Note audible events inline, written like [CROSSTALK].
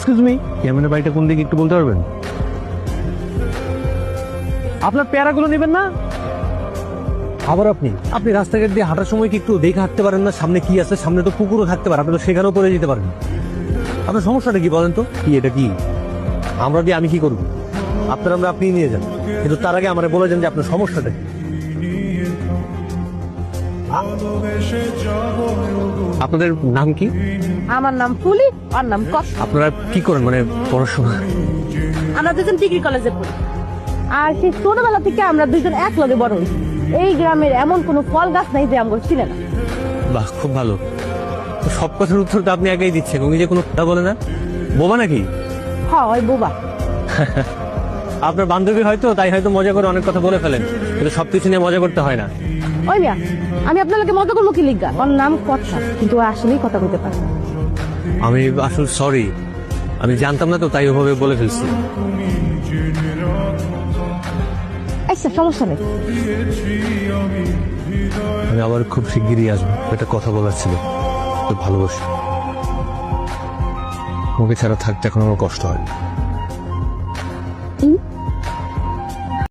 Excuse me ইয়ামিনের বাড়িটা কোন দিকে একটু বলতে পারবেন? আপনার পেয়ারাগুলো নেবেন না? আবার আপনি? আপনি রাস্তাঘাট দিয়ে হাঁটার সময় কি একটু দেখে হাঁটতে পারেন না? সামনে কি আছে? সামনে তো পুকুরও থাকতে পারে আপনি তো সেখানেও পড়ে যেতে পারেন। আপনার সমস্যাটা কি বলেন তো? কি এটা কি? আমরা দিয়ে আমি কি করব? আপনার আমরা আপনি নিয়ে যান। কিন্তু তার আগে আমার বলে যান যে আপনার সমস্যাটা আপনাদের নাম কি? আমার নাম ফুলি আর নাম কপ আপনারা কি করেন মানে পড়াশোনা? আমরা দুজন ডিগ্রি কলেজে পড়ি। আর সেই ছোটবেলা থেকে আমরা দুজন এক লগে বড় হই এই গ্রামের এমন কোনো ফল গাছ নাই যে আমরা ছিল না। বাহ খুব ভালো। সব কথার উত্তর তো আপনি আগেই দিচ্ছেন উনি যে কোনো কথা বলে না? বোবা নাকি? হ্যাঁ ওই বোবা। [LAUGHS] আপনার বান্ধবী হয়তো তাই হয়তো মজা করে অনেক কথা বলে ফেলেন কিন্তু সবকিছু নিয়ে মজা করতে হয় না। ওই মিয়া আমি আপনার লোকে মজা করব কি লিগা? ওর নাম কথা কিন্তু ও আসলেই কথা বলতে পারে আমি আসল সরি আমি জানতাম না তো তাই ওভাবে বলে ফেলছি। আচ্ছা সমস্যা নেই আমি আবার খুব শিগগিরই আসব একটা কথা বলার ছিল তো ভালোবাসি। তোমাকে ছাড়া থাকতে এখন আমার কষ্ট হয়